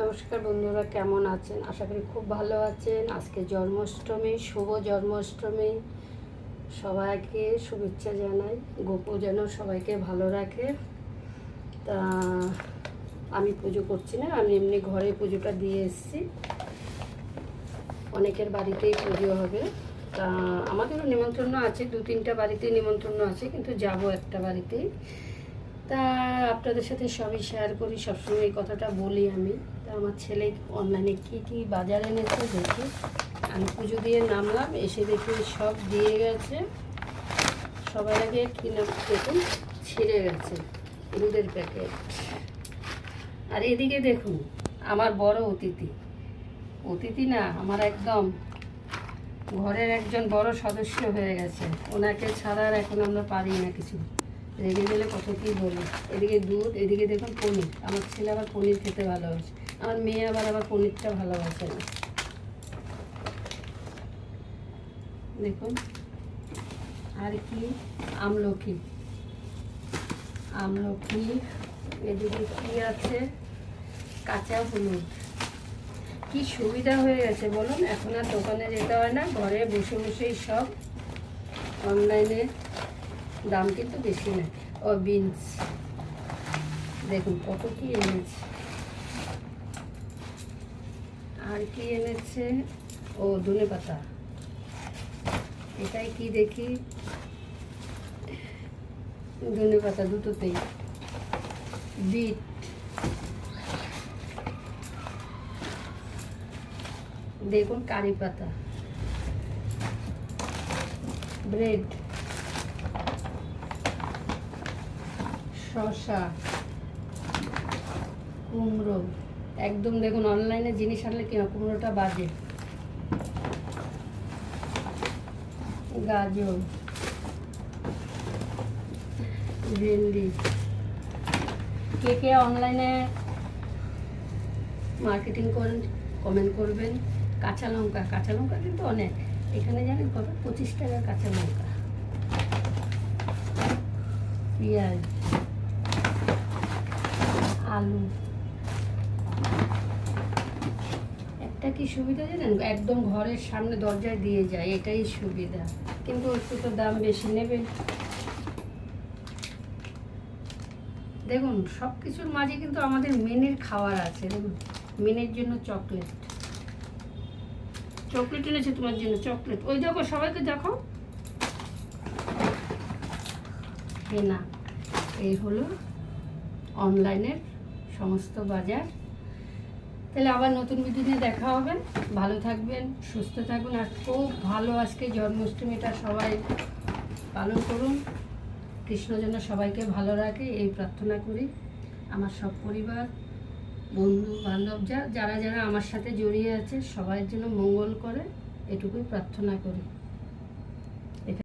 নমস্কার বন্ধুরা, কেমন আছেন? আশা করি খুব ভালো আছেন। আজকে জন্মাষ্টমী, শুভ জন্মাষ্টমী। সবাইকে শুভেচ্ছা জানাই। গোপু যেন সবাইকে ভালো রাখে। তা, আমি পুজো করছি না, আমি এমনি ঘরে পুজোটা দিয়ে এসেছি। অনেকের বাড়িতেই পুজো হবে। তা, আমাদেরও নিমন্ত্রণ আছে দু তিনটা বাড়িতে নিমন্ত্রণ আছে, কিন্তু যাব একটা বাড়িতেই। তা আপনাদের সাথে সবই শেয়ার করি, সবসময় এই কথাটা বলি আমি। তা আমার ছেলে অনলাইনে কি কি বাজার এনেছে দেখি। আমি পুজো দিয়ে নামলাম, এসে দেখি সব দিয়ে গেছে। সবার আগে কিনে দেখুন, ছিঁড়ে গেছে দুধের প্যাকেট। আর এদিকে দেখুন, আমার বড় অতিথি। অতিথি না, আমার একদম ঘরের একজন বড় সদস্য হয়ে গেছে। ওনাকে ছাড়া আর এখন আমরা পারি না কিছু। রেগে গেলে কত কী বলি? এদিকে দুধ, এদিকে দেখুন পনির। আমার ছেলে আবার পনির খেতে ভালোবাসে। আমার মেয়ে আবার আবার পনিরটা ভালোবাসে না। দেখুন, আর কি? আমলকি আমলকি এদিকে কি আছে? কাঁচা হলুদ। কি সুবিধা হয়ে গেছে বলুন? এখন আর দোকানে যেতে হয় না, ঘরে বসে বসেই সব অনলাইনে দাম কিন্তু বেশি না ও বিনস, দেখুন কত কি এনেছে। আর কি এনেছে? ও ধনে পাতা। এটাই কি দেখি? ধনে পাতা দুটোতেই। বিট। দেখুন কারি পাতা। ব্রেড। শসা, কুমড়ো, একদম দেখুন অনলাইনে জিনিস আনলে কি কুমড়োটা বাজে। গাজর, ভেন্ডি, কে কে অনলাইনে মার্কেটিং করেন কমেন্ট করবেন। কাঁচা লঙ্কা কাঁচা লঙ্কা কিন্তু অনেক। এখানে জানেন কত? পঁচিশ টাকা কাঁচা লঙ্কা। পেঁয়াজ আলু। একটা কি সুবিধা জানেন? একদম ঘরের সামনে দরজায় দিয়ে যায়, এটাই সুবিধা। কিন্তু একটু তো দাম বেশি নেবে। দেখুন সব কিছুর মাঝে কিন্তু আমাদের মেনের খাওয়ার আছে, দেখুন। মেনের জন্য চকলেট। চকলেট এনেছে তোমার জন্য, চকলেট। ওই দেখো, সবাইকে দেখো। না এই হলো অনলাইনের সমস্ত বাজার। তাহলে আবার নতুন ভিডিও দেখা হবে। ভালো থাকবেন, সুস্থ থাকুন, আর খুব ভালো আজকে জন্মাষ্টমীটা সবাই পালন করুন। কৃষ্ণ যেন সবাইকে ভালো রাখে, এই প্রার্থনা করি। আমার সব পরিবার, বন্ধু, বান্ধব, যা যারা যারা আমার সাথে জড়িয়ে আছে, সবাই যেন মঙ্গল করে, এটুকুই প্রার্থনা করি।